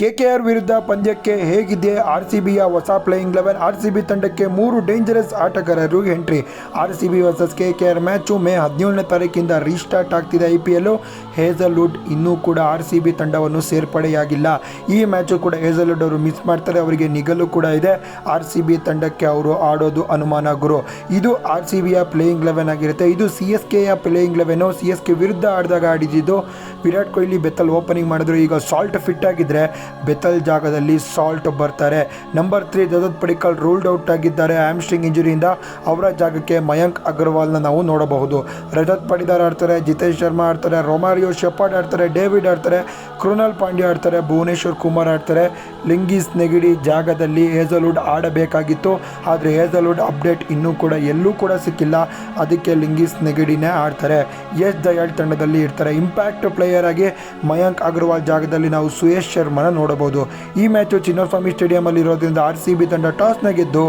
KKR ವಿರುದ್ಧ ಪಂದ್ಯಕ್ಕೆ ಹೇಗಿದೆ ಆರ್ ಸಿ ಬಿಯ ಹೊಸ playing eleven? R C B ತಂಡಕ್ಕೆ ಮೂರು ಡೇಂಜರಸ್ ಆಟಗಾರರು entry. R C B versus K K R match May ಹದಿನೇಳನೇ ತಾರೀಕಿಂದ ರೀಸ್ಟಾರ್ಟ್ ಆಗ್ತಿದೆ ಐ ಪಿ ಎಲ್ಲು ಹೇಸಲ್ವುಡ್ ಇನ್ನೂ ಕೂಡ ಆರ್ ಸಿ ಬಿ ತಂಡವನ್ನು ಸೇರ್ಪಡೆಯಾಗಿಲ್ಲ. ಈ ಮ್ಯಾಚು ಕೂಡ ಹೇಸಲ್ವುಡ್ ಅವರು ಮಿಸ್ ಮಾಡ್ತಾರೆ, ಅವರಿಗೆ ನಿಗಲು ಕೂಡ ಇದೆ. ಆರ್ ಸಿ ಬಿ ತಂಡಕ್ಕೆ ಅವರು ಆಡೋದು ಅನುಮಾನ ಗುರು. ಇದು ಆರ್ ಸಿ ಬಿಯ ಪ್ಲೇಯಿಂಗ್ ಲೆವೆನ್ ಆಗಿರುತ್ತೆ. ಇದು C S ಕೆಯ playing eleven. C S K ವಿರುದ್ಧ ಆಡಿದಾಗ ಆಡಿದ್ದು ವಿರಾಟ್ ಕೊಹ್ಲಿ ಬೆತ್ತಲ್ ಓಪನಿಂಗ್ ಮಾಡಿದ್ರು. ಈಗ ಸಾಲ್ಟ್ ಫಿಟ್ ಆಗಿದ್ರೆ ಬೆತ್ತಲ್ ಜಾಗದಲ್ಲಿ ಸಾಲ್ಟ್ ಬರ್ತಾರೆ. Number three Devdutt Padikkal ruled out ಆಗಿದ್ದಾರೆ. ಆಮ್ಸ್ಟ್ರಿಂಗ್ ಇಂಜುರಿಯಿಂದ ಅವರ ಜಾಗಕ್ಕೆ ಮಯಂಕ್ ಅಗರ್ವಾಲ್ನ ನಾವು ನೋಡಬಹುದು. ರಜತ್ ಪಡಿದಾರ್ ಆಡ್ತಾರೆ, ಜಿತೇಶ್ ಶರ್ಮಾ ಆಡ್ತಾರೆ, ರೊಮಾರಿಯೋ ಶೆಪಾರ್ಡ್ ಆಡ್ತಾರೆ, ಡೇವಿಡ್ ಆಡ್ತಾರೆ, ಕೃಣಾಲ್ ಪಾಂಡ್ಯ ಆಡ್ತಾರೆ, ಭುವನೇಶ್ವರ್ ಕುಮಾರ್ ಆಡ್ತಾರೆ. ಲಿಂಗೀಸ್ ನೆಗಡಿ ಜಾಗದಲ್ಲಿ ಹೇಸಲ್ವುಡ್ ಆಡಬೇಕಾಗಿತ್ತು, ಆದರೆ ಹೇಸಲ್ವುಡ್ ಅಪ್ಡೇಟ್ ಇನ್ನೂ ಕೂಡ ಎಲ್ಲೂ ಕೂಡ ಸಿಕ್ಕಿಲ್ಲ. ಅದಕ್ಕೆ ಲಿಂಗೀಸ್ ನೆಗಡಿನೇ ಆಡ್ತಾರೆ. ಯಶ್ ದಯಾಳ್ ತಂಡದಲ್ಲಿ ಇರ್ತಾರೆ. ಇಂಪ್ಯಾಕ್ಟ್ ಪ್ಲೇಯರ್ ಆಗಿ ಮಯಾಂಕ್ ಅಗರ್ವಾಲ್ ಜಾಗದಲ್ಲಿ ನಾವು ಸುಯೇಶ್ ಶರ್ಮನ ನೋಡಬಹುದು. ಈ ಮ್ಯಾಚು ಚಿನ್ನಸ್ವಾಮಿ ಸ್ಟೇಡಿಯಮಲ್ಲಿ ಇರೋದ್ರಿಂದ ಆರ್ ಸಿ ಬಿ ತಂಡ ಟಾಸ್ನ ಗೆದ್ದು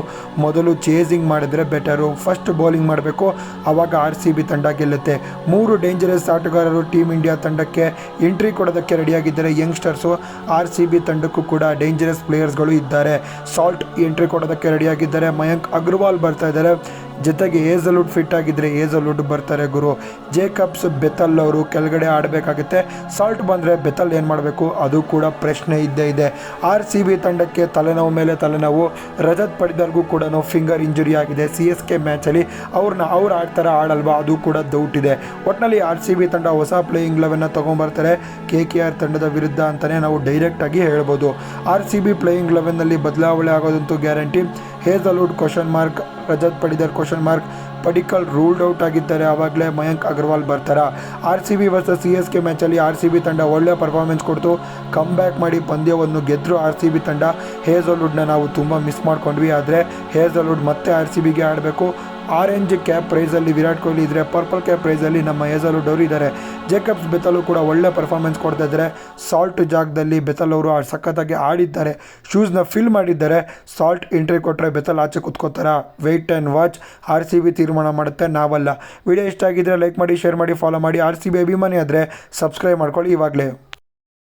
ಮೊದಲು ಚೇಸಿಂಗ್ ಮಾಡಿದ್ರೆ ಬೆಟರು ಫಸ್ಟ್ ಬೌಲಿಂಗ್ ಮಾಡಬೇಕು, ಆವಾಗ ಆರ್ ಸಿ ಬಿ ತಂಡ ಗೆಲ್ಲುತ್ತೆ. ಮೂರು ಡೇಂಜರಸ್ ಆಟಗಾರರು ಟೀಮ್ ಇಂಡಿಯಾ ತಂಡಕ್ಕೆ ಎಂಟ್ರಿ ಕೊಡೋದಕ್ಕೆ ರೆಡಿಯಾಗಿದ್ದಾರೆ ಯಂಗ್ಸ್ಟರ್ಸು ಆರ್ ಸಿ ಬಿ ತಂಡಕ್ಕೂ ಕೂಡ ಡೇಂಜರಸ್ ಪ್ಲೇಯರ್ಸ್ಗಳು ಇದ್ದಾರೆ. ಸಾಲ್ಟ್ ಎಂಟ್ರಿ ಕೊಡೋದಕ್ಕೆ ರೆಡಿಯಾಗಿದ್ದಾರೆ ಮಯಾಂಕ್ ಅಗ್ರವಾಲ್ ಬರ್ತಾ ಇದ್ದಾರೆ. ಜೊತೆಗೆ ಏಸಲ್ವುಡ್ ಫಿಟ್ ಆಗಿದ್ದರೆ ಏಸಲ್ವುಡ್ ಬರ್ತಾರೆ ಗುರು. ಜೇಕಬ್ಸ್, ಬೆತಲ್ ಅವರು ಕೆಳಗಡೆ ಆಡಬೇಕಾಗುತ್ತೆ. ಸಾಲ್ಟ್ ಬಂದರೆ ಬೆತಲ್ ಏನು ಮಾಡಬೇಕು? ಅದು ಕೂಡ ಪ್ರಶ್ನೆ ಇದ್ದೇ ಇದೆ. ಆರ್ ಸಿ ಬಿ ತಂಡಕ್ಕೆ ತಲೆನೋವು ಮೇಲೆ ತಲೆನೋವು. ರಜತ್ ಪಡಿದರ್ಗೂ ಕೂಡ ಫಿಂಗರ್ ಇಂಜುರಿ ಆಗಿದೆ. ಸಿ ಎಸ್ ಕೆ ಮ್ಯಾಚಲ್ಲಿ ಅವ್ರನ್ನ ಅವ್ರು ಆಡ್ತಾರೆ ಆಡಲ್ವಾ? ಅದು ಕೂಡ ಡೌಟ್ ಇದೆ. ಒಟ್ಟಿನಲ್ಲಿ ಆರ್ ಸಿ ಬಿ ತಂಡ ಹೊಸ ಪ್ಲೇಯಿಂಗ್ ಲೆವೆನ್ನ ತೊಗೊಂಬರ್ತಾರೆ. ಕೆ ಕೆ ಆರ್ ತಂಡದ ವಿರುದ್ಧ ಅಂತಲೇ ನಾವು ಡೈರೆಕ್ಟಾಗಿ ಹೇಳ್ಬೋದು. ಆರ್ ಸಿ ಬಿ ಪ್ಲೇಯಿಂಗ್ ಲೆವೆನ್ನಲ್ಲಿ ಬದಲಾವಣೆ ಆಗೋದಂತೂ guarantee Hazlewood question mark Rajat Patidar question mark Padikkal ruled out ಆಗಿದ್ದಾರೆ. ಆವಾಗಲೇ ಮಯಾಂಕ್ ಅಗರ್ವಾಲ್ ಬರ್ತಾರ? R C B versus C S K ಮ್ಯಾಚಲ್ಲಿ R C B ತಂಡ ಒಳ್ಳೆಯ ಪರ್ಫಾರ್ಮೆನ್ಸ್ ಕೊಡ್ತು. ಕಮ್ ಬ್ಯಾಕ್ ಮಾಡಿ ಪಂದ್ಯವನ್ನು ಗೆದ್ದರು ಆರ್ ಸಿ ಬಿ ತಂಡ. ಹೇಜಲ್ವುಡ್ನ ನಾವು ತುಂಬ ಮಿಸ್ ಮಾಡ್ಕೊಂಡ್ವಿ. ಆದರೆ ಹೇಜಲ್ವುಡ್ ಮತ್ತೆ ಆರ್ ಸಿ ಬಿಗೆ ಆಡಬೇಕು. ಆರೆಂಜ್ ಕ್ಯಾಪ್ ಪ್ರೈಸಲ್ಲಿ ವಿರಾಟ್ ಕೊಹ್ಲಿ ಇದ್ದರೆ ಪರ್ಪಲ್ ಕ್ಯಾಪ್ ಪ್ರೈಸಲ್ಲಿ ನಮ್ಮ ಏಜಲು ಅವರು ಇದ್ದಾರೆ ಜೇಕಬ್ಸ್ ಬೆತಲು ಕೂಡ ಒಳ್ಳೆ ಪರ್ಫಾರ್ಮೆನ್ಸ್ ಕೊಡ್ತಾ ಇದ್ದಾರೆ ಸಾಲ್ಟ್ ಜಾಗದಲ್ಲಿ ಬೆತಲ್ ಅವರು ಸಖತ್ತಾಗಿ ಆಡಿದ್ದಾರೆ. ಶೂಸ್ನ ಫಿಲ್ ಮಾಡಿದ್ದಾರೆ. ಸಾಲ್ಟ್ ಎಂಟ್ರಿ ಕೊಟ್ಟರೆ ಬೆತಲ್ ಆಚೆ ಕುತ್ಕೋತಾರ? Wait and watch R C B ತೀರ್ಮಾನ ಮಾಡುತ್ತೆ, ನಾವಲ್ಲ. ವಿಡಿಯೋ ಇಷ್ಟ ಆಗಿದ್ದರೆ ಲೈಕ್ ಮಾಡಿ ಶೇರ್ ಮಾಡಿ ಫಾಲೋ ಮಾಡಿ. ಆರ್ ಸಿ ಬಿ ಅಭಿಮಾನಿ ಆದರೆ ಸಬ್ಸ್ಕ್ರೈಬ್ ಮಾಡ್ಕೊಳ್ಳಿ ಇವಾಗಲೇ.